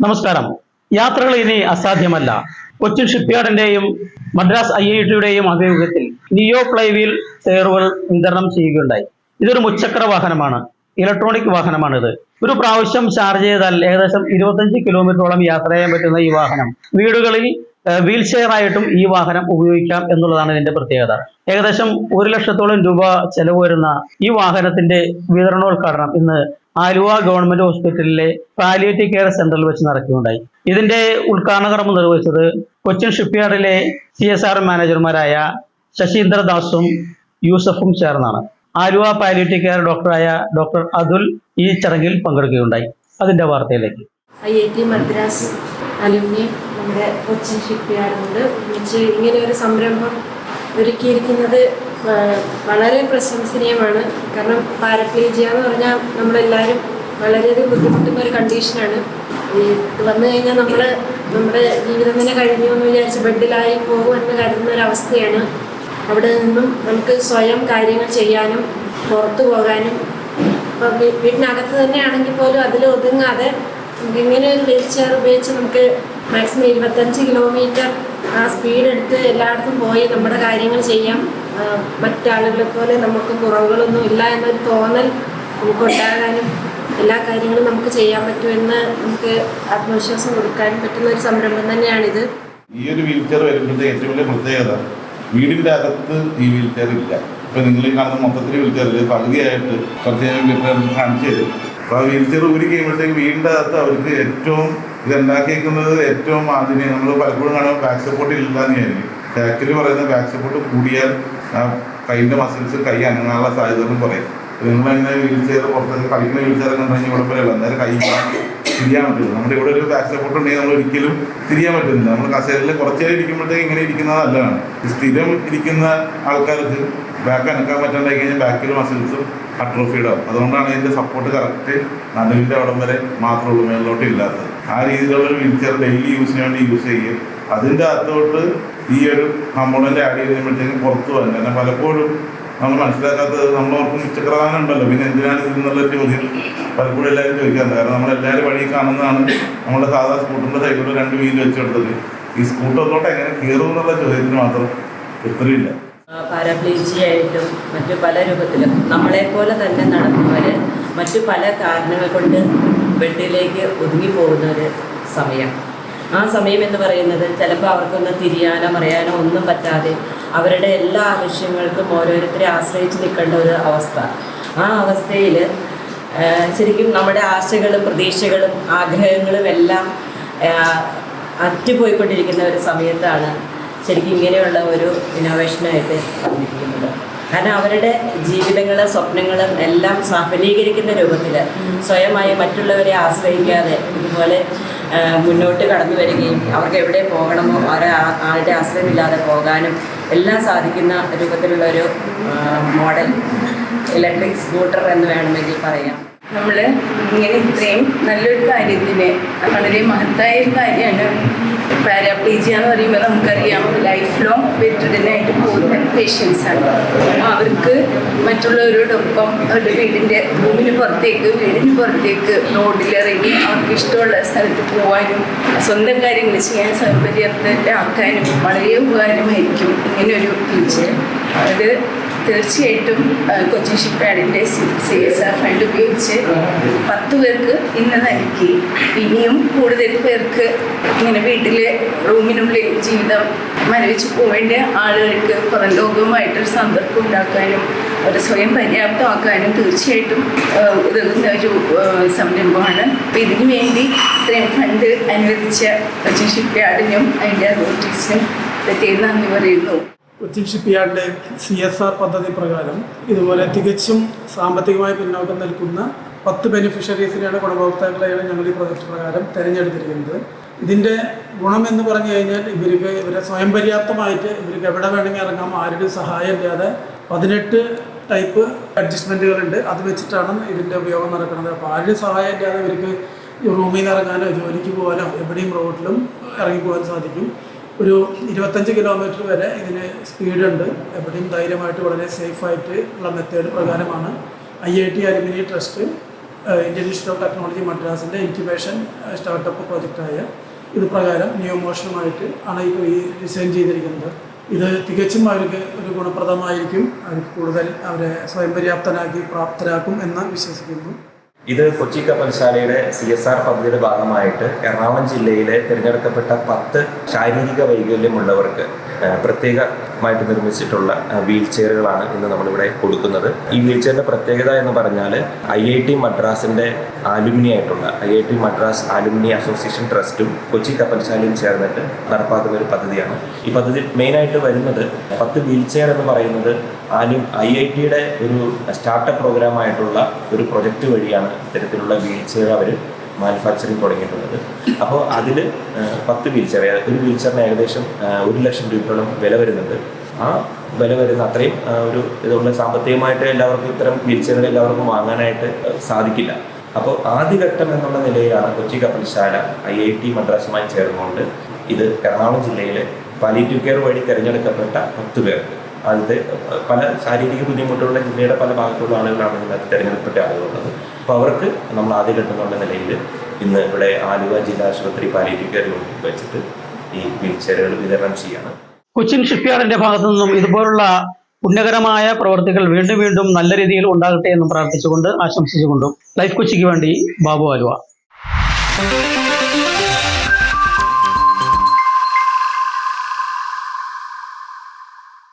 നമസ്കാരം. യാത്രകൾ ഇനി അസാധ്യമല്ല. കൊച്ചിൻ ഷിപ്പ്യാർഡിന്റെയും മദ്രാസ് ഐ ഐ ടിയുടെയും ആഭിമുഖ്യത്തിൽ നിയോ ഫ്ലൈവീൽ ചെയറുകൾ വിതരണം ചെയ്യുകയുണ്ടായി. ഇതൊരു മുച്ചക്ര വാഹനമാണ്. ഇലക്ട്രോണിക് വാഹനമാണിത്. ഒരു പ്രാവശ്യം ചാർജ് ചെയ്താൽ ഏകദേശം ഇരുപത്തഞ്ച് കിലോമീറ്ററോളം യാത്ര ചെയ്യാൻ പറ്റുന്ന ഈ വാഹനം. വീടുകളിൽ വീൽ ആയിട്ടും ഈ വാഹനം ഉപയോഗിക്കാം എന്നുള്ളതാണ് ഇതിന്റെ പ്രത്യേകത. ഏകദേശം ഒരു ലക്ഷത്തോളം രൂപ ചെലവ് വരുന്ന ഈ വാഹനത്തിന്റെ വിതരണോദ്ഘാടനം ഇന്ന് ആലുവ ഗവൺമെന്റ് ഹോസ്പിറ്റലിലെ പാലിയേറ്റീവ് കെയർ സെന്ററിൽ വെച്ച് നടക്കുകയുണ്ടായി. ഇതിന്റെ ഉദ്ഘാടന കർമ്മം നിർവഹിച്ചത് കൊച്ചിൻ ഷിപ്പ്യാർഡിലെ സി എസ് ആർ മാനേജർമാരായ ശശീന്ദ്ര ദാസും യൂസഫും ചേർന്നാണ്. ആലുവ പാലിയേറ്റീവ് കെയർ ഡോക്ടറായ ഡോക്ടർ അതുൽ ഈ ചടങ്ങിൽ പങ്കെടുക്കുകയുണ്ടായി. അതിന്റെ വാർത്തയിലേക്ക്. I I T Madras alumni നമ്മുടെ കൊച്ചിൻ ഷിപ്പിയാറുണ്ട് ഒന്നിച്ച് ഇങ്ങനെ ഒരു സംരംഭം ഒരുക്കിയിരിക്കുന്നത് വളരെ പ്രശംസനീയമാണ്. കാരണം പാരപ്ലേജിയ എന്ന് പറഞ്ഞാൽ നമ്മളെല്ലാവരും വളരെയധികം ബുദ്ധിമുട്ടുന്ന ഒരു കണ്ടീഷനാണ്. വന്നു കഴിഞ്ഞാൽ നമ്മൾ നമ്മുടെ ജീവിതം തന്നെ കഴിഞ്ഞു എന്ന് വിചാരിച്ച് ബെഡിലായി പോകും എന്ന് കരുതുന്ന ഒരു അവസ്ഥയാണ്. അവിടെ നിന്നും നമുക്ക് സ്വയം കാര്യങ്ങൾ ചെയ്യാനും പുറത്തു പോകാനും ഇപ്പം വീട്ടിനകത്ത് വീട്ടിനകത്ത് തന്നെയാണെങ്കിൽ പോലും അതിൽ ഒതുങ്ങാതെ ഇങ്ങനെ ഒരു വീൽ ചെയർ ഉപയോഗിച്ച് നമുക്ക് മാക്സിമം ഇരുപത്തഞ്ച് കിലോമീറ്റർ ആ സ്പീഡ് എടുത്ത് എല്ലായിടത്തും പോയി നമ്മുടെ കാര്യങ്ങൾ ചെയ്യാം. മറ്റാളുകളെ പോലെ നമുക്ക് കുറവുകളൊന്നും ഇല്ല എന്നൊരു തോന്നൽ നമുക്ക് ഉണ്ടാകാനും എല്ലാ കാര്യങ്ങളും നമുക്ക് ചെയ്യാൻ പറ്റുമെന്ന് നമുക്ക് ആത്മവിശ്വാസം കൊടുക്കാൻ പറ്റുന്ന ഒരു സംരംഭം തന്നെയാണിത്. ഈ ഒരു വീൽ ചെയർ വരുമ്പോഴത്തെ ഏറ്റവും വലിയ പ്രത്യേകത വീടിന്റെ അകത്ത് ഈ വീൽ ചെയർ ഇല്ല. ഇപ്പം നിങ്ങൾ ഈ കാണുന്ന മൊത്തത്തിൽ വീൽ ചെയറിൽ പകുതിയായിട്ട് കുറച്ച് ഞാൻ കാണിച്ചു തരും. അപ്പോൾ ആ വീൽ ചെയർ ഊരി കഴിയുമ്പോഴത്തേക്ക് വീടിന്റെ അകത്ത് അവർക്ക് ഏറ്റവും ഇത് ഉണ്ടാക്കിയേക്കുന്നത് ഏറ്റവും ആദ്യമേ നമ്മൾ പലപ്പോഴും കാണുമ്പോൾ ബാക്ക് സപ്പോർട്ട് ഇല്ലാന്ന് ആയിരിക്കും ബാക്കിൽ പറയുന്ന ബാക്ക് സപ്പോർട്ട് കൂടിയാൽ ആ കൈയിന്റെ മസിൽസ് കൈ അനങ്ങാനുള്ള സാധ്യതകളും കുറയും. നിങ്ങൾ തന്നെ വീൽ ചെയർ പുറത്തൊക്കെ കളിക്കുന്ന വീൽ ചെയർ കണ്ടു കഴിഞ്ഞാൽ കുഴപ്പമില്ല അന്നേരം കൈ തിരിയാൻ പറ്റില്ല നമ്മുടെ ഇവിടെ ഒരു ബാക്ക് സപ്പോർട്ട് ഉണ്ടെങ്കിൽ നമ്മൾ ഒരിക്കലും തിരിയാൻ പറ്റുന്നില്ല നമ്മൾ കസേരയിൽ കുറച്ച് നേരം ഇരിക്കുമ്പോഴത്തേക്ക് ഇങ്ങനെ ഇരിക്കുന്നത് നല്ലതാണ്. സ്ഥിരം ഇരിക്കുന്ന ആൾക്കാർക്ക് ബാക്ക് അനക്കാൻ പറ്റാണ്ടായി കഴിഞ്ഞാൽ ബാക്കിൽ മസിൽസും അട്രോഫീഡ് ആവും അതുകൊണ്ടാണ് ഇതിന്റെ സപ്പോർട്ട് കറക്റ്റ് നടുവിന്റെ അവിടം വരെ മാത്രമേ ഉള്ളൂ മേളിലോട്ട് ഇല്ലാത്തത്. ആ രീതിയിലുള്ള വീൽ ഡെയിലി യൂസിന് വേണ്ടി യൂസ് ചെയ്യും. അതിന്റെ അകത്തോട്ട് ഈ ഒരു കമ്പോണന്റ് ആഡ് ചെയ്ത് കഴിയുമ്പോഴത്തേക്കും പുറത്തു വരും കാരണം പലപ്പോഴും നമ്മൾ മനസ്സിലാക്കാത്തത് നമ്മളവർക്ക് ഉച്ചക്രധാനം ഉണ്ടല്ലോ. പിന്നെ എന്തിനാണ് ഇതെന്നുള്ള ചോദ്യം പലപ്പോഴും എല്ലാവരും ചോദിക്കാറുണ്ട്. കാരണം നമ്മളെല്ലാവരും വഴി കാണുന്നതാണ് നമ്മുടെ സാധാ സ്കൂട്ടറിന്റെ സൈക്കിളിൽ രണ്ട് വീൽ വെച്ചെടുത്തത് ഈ സ്കൂട്ടറിലോട്ട് എങ്ങനെ കയറും എന്നുള്ള ചോദ്യത്തിന് മാത്രം ഉത്തരവില്ല. പാരാപ്ലീജിയായിട്ടും മറ്റു പല രൂപത്തിലും നമ്മളെപ്പോലെ തന്നെ നടക്കുന്നവർ മറ്റു പല കാരണങ്ങൾ കൊണ്ട് ബെഡിലേക്ക് ഒതുങ്ങിപ്പോകുന്ന ഒരു സമയം. ആ സമയം എന്ന് പറയുന്നത് ചിലപ്പോൾ അവർക്കൊന്ന് തിരിയാനോ അറിയാനോ ഒന്നും പറ്റാതെ അവരുടെ എല്ലാ ആവശ്യങ്ങൾക്കും ഓരോരുത്തരെ ആശ്രയിച്ച് നിൽക്കേണ്ട ഒരു അവസ്ഥ. ആ അവസ്ഥയിൽ ശരിക്കും നമ്മുടെ ആശകളും പ്രതീക്ഷകളും ആഗ്രഹങ്ങളും എല്ലാം അറ്റുപോയിക്കൊണ്ടിരിക്കുന്ന ഒരു സമയത്താണ് ശരിക്കും ഇങ്ങനെയുള്ള ഒരു ഇന്നോവേഷനായിട്ട് വന്നിരിക്കുന്നത് കാരണം അവരുടെ ജീവിതങ്ങളും സ്വപ്നങ്ങളും എല്ലാം സഫലീകരിക്കുന്ന രൂപത്തിൽ സ്വയമായി മറ്റുള്ളവരെ ആശ്രയിക്കാതെ ഇതുപോലെ മുന്നോട്ട് കടന്നു വരികയും അവർക്ക് എവിടെ പോകണമോ അവരെ ആളുടെ ആശ്രയമില്ലാതെ പോകാനും എല്ലാം സാധിക്കുന്ന രൂപത്തിലുള്ള ഒരു മോഡൽ. ഇലക്ട്രിക് സ്കൂട്ടർ എന്ന് വേണമെങ്കിൽ പറയാം. നമ്മൾ ഇങ്ങനെ ഇത്രയും നല്ലൊരു കാര്യത്തിന് വളരെ മഹത്തായ ഒരു കാര്യമാണ് പാരാപ്ലീജിയ എന്ന് പറയുമ്പോൾ നമുക്കറിയാം ലൈഫ് ലോങ് ബെറ്റഡിനായിട്ട് പോകുന്ന ആണ്. അവർക്ക് മറ്റുള്ളവരോടൊപ്പം അവരുടെ വീടിന്റെ റൂമിന് പുറത്തേക്ക് വീടിന് പുറത്തേക്ക് റോഡിലിറങ്ങി അവർക്ക് ഇഷ്ടമുള്ള സ്ഥലത്ത് പോകാനും സ്വന്തം കാര്യങ്ങൾ ചെയ്യാൻ സൗകര്യത്തിലാക്കാനും വളരെ ഉപകാരമായിരിക്കും ഇങ്ങനെയൊരു ടീച്ചർ അത് തീർച്ചയായിട്ടും കൊച്ചിൻ ഷിപ്പാഡിന്റെ സി എസ് ആർ ഫണ്ട് ഉപയോഗിച്ച് പത്ത് പേർക്ക് ഇന്ന് നൽകി. ഇനിയും കൂടുതൽ പേർക്ക് ഇങ്ങനെ വീട്ടിലെ റൂമിനുള്ളിൽ ജീവിതം മരവിച്ച് പോവേണ്ട ആളുകൾക്ക് പുറം ലോകവുമായിട്ടൊരു സമ്പർക്കം ഉണ്ടാക്കാനും അവരെ സ്വയം പര്യാപ്തമാക്കാനും തീർച്ചയായിട്ടും ഉതകുന്ന ഒരു സംരംഭമാണ്. അപ്പോൾ ഇതിനു വേണ്ടി ഇത്രയും ഫണ്ട് അനുവദിച്ച കൊച്ചിൻ ഷിപ്പ്യാർഡിനും അതിന്റെ അതോറിറ്റീസിനും പ്രത്യേകം നന്ദി പറയുന്നു. കൊച്ചിൻ ഷിപ്പ്യാർഡിന്റെ സി എസ് ആർ പദ്ധതി പ്രകാരം ഇതുപോലെ തികച്ചും സാമ്പത്തികമായി പിന്നോക്കം നിൽക്കുന്ന പത്ത് ബെനിഫിഷ്യറീസിനെയാണ് ഗുണഭോക്താക്കളെയാണ് ഞങ്ങൾ ഈ പ്രൊജക്ട് പ്രകാരം തിരഞ്ഞെടുത്തിരിക്കുന്നത്. ഇതിന്റെ ഗുണം എന്ന് പറഞ്ഞു കഴിഞ്ഞാൽ ഇവർക്ക് ഇവരെ സ്വയം പര്യാപ്തമായിട്ട് ഇവർക്ക് എവിടെ വേണമെങ്കിൽ ഇറങ്ങാം ആരുടെയും സഹായം ഇല്ലാതെ പതിനെട്ട് ടൈപ്പ് അഡ്ജസ്റ്റ്മെന്റുകളുണ്ട് അത് വെച്ചിട്ടാണ് ഇതിന്റെ ഉപയോഗം നടക്കുന്നത്. അപ്പോൾ ആരുടെയും സഹായം ഇല്ലാതെ ഇവർക്ക് റൂമിൽ നിന്ന് ഇറങ്ങാനോ ജോലിക്ക് പോകാനോ എവിടെയും റോഡിലും ഇറങ്ങിപ്പോകാൻ സാധിക്കും. ഒരു ഇരുപത്തഞ്ച് കിലോമീറ്റർ വരെ ഇതിന് സ്പീഡുണ്ട് എവിടെയും ധൈര്യമായിട്ട് വളരെ സേഫായിട്ട് ഉള്ള മെത്തേഡ് പ്രകാരമാണ്. I I T alumni trust Indian institute of technology മദ്രാസിന്റെ incubation startup പ്രോജക്റ്റായ ഇത് പ്രകാരം ന്യൂ മോഷനുമായിട്ട് ആണ് ഇപ്പോൾ ഈ ഡിസൈൻ ചെയ്തിരിക്കുന്നത്. ഇത് തികച്ചും അവർക്ക് ഒരു ഗുണപ്രദമായിരിക്കും. അവർക്ക് കൂടുതൽ അവരെ സ്വയം പര്യാപ്തനാക്കി പ്രാപ്തരാക്കും എന്ന് വിശ്വസിക്കുന്നു. ഇത് കൊച്ചി കപ്പൽശാലയുടെ സി എസ് ആർ പദ്ധതിയുടെ ഭാഗമായിട്ട് എറണാകുളം ജില്ലയിലെ തിരഞ്ഞെടുക്കപ്പെട്ട പത്ത് ശാരീരിക വൈകല്യമുള്ളവർക്ക് പ്രത്യേകമായിട്ട് നിർമ്മിച്ചിട്ടുള്ള വീൽ ചെയറുകളാണ് ഇന്ന് നമ്മളിവിടെ കൊടുക്കുന്നത്. ഈ വീൽ ചെയറിന്റെ പ്രത്യേകത എന്ന് പറഞ്ഞാൽ ഐ ഐ ടി മദ്രാസിന്റെ ആലുമിനി ആയിട്ടുള്ള I I T Madras alumni association ട്രസ്റ്റും Kochi കപ്പൽശാലയും ചേർന്നിട്ട് നടപ്പാക്കുന്ന ഒരു പദ്ധതിയാണ്. ഈ പദ്ധതി മെയിനായിട്ട് വരുന്നത് പത്ത് വീൽ ചെയർ എന്ന് പറയുന്നത് ആലും ഐ ഐ ടിയുടെ ഒരു സ്റ്റാർട്ടപ്പ് പ്രോഗ്രാം ആയിട്ടുള്ള ഒരു പ്രൊജക്റ്റ് വഴിയാണ് ഇത്തരത്തിലുള്ള വീൽ ചെയർ അവർ മാനുഫാക്ചറിങ് തുടങ്ങിയിട്ടുള്ളത്. അപ്പോൾ അതിൽ പത്ത് വീൽ ചെയർ ഒരു വീൽ ചെയറിന് ഏകദേശം ഒരു ലക്ഷം രൂപയോളം വില വരുന്നുണ്ട്. ആ വില വരുന്ന അത്രയും ഒരു ഇതുകൊണ്ട് സാമ്പത്തികമായിട്ട് എല്ലാവർക്കും ഇത്തരം വീൽ ചെയറുകൾ എല്ലാവർക്കും വാങ്ങാനായിട്ട് സാധിക്കില്ല. അപ്പോൾ ആദ്യഘട്ടം എന്നുള്ള നിലയിലാണ് കൊച്ചി കപ്പൽശാല ഐ ഐ ടി മദ്രാസുമായി ചേർന്നുകൊണ്ട് ഇത് എറണാകുളം ജില്ലയിലെ പാലിറ്റീവ് കെയർ വഴി തിരഞ്ഞെടുക്കപ്പെട്ട പത്ത് പേർക്ക്. അത് പല ശാരീരിക ബുദ്ധിമുട്ടുള്ള ജില്ലയുടെ പല ഭാഗത്തുള്ള ആളുകളാണ് ഇതിനകത്ത് തിരഞ്ഞെടുപ്പിന്റെ ആളുകളുള്ളത് അപ്പോൾ അവർക്ക് നമ്മൾ ആദ്യഘട്ടം എന്നുള്ള നിലയിൽ ഇന്ന് ഇവിടെ ആലുവ ജില്ലാ ആശുപത്രി പാലിയേറ്റീവ് കെയർ വെച്ചിട്ട് ഈ വീൽ ചെയറുകൾ വിതരണം ചെയ്യാണ്. കൊച്ചിൻ ഷിപ്പ്യാർഡിന്റെ ഭാഗത്തു നിന്നും ഇതുപോലുള്ള പുണ്യകരമായ പ്രവർത്തികൾ വീണ്ടും വീണ്ടും നല്ല രീതിയിൽ ഉണ്ടാകട്ടെ എന്ന് പ്രാർത്ഥിച്ചുകൊണ്ട് ആശംസിച്ചുകൊണ്ടും ലൈഫ് കൊച്ചിക്ക് വേണ്ടി ബാബു ആലുവ.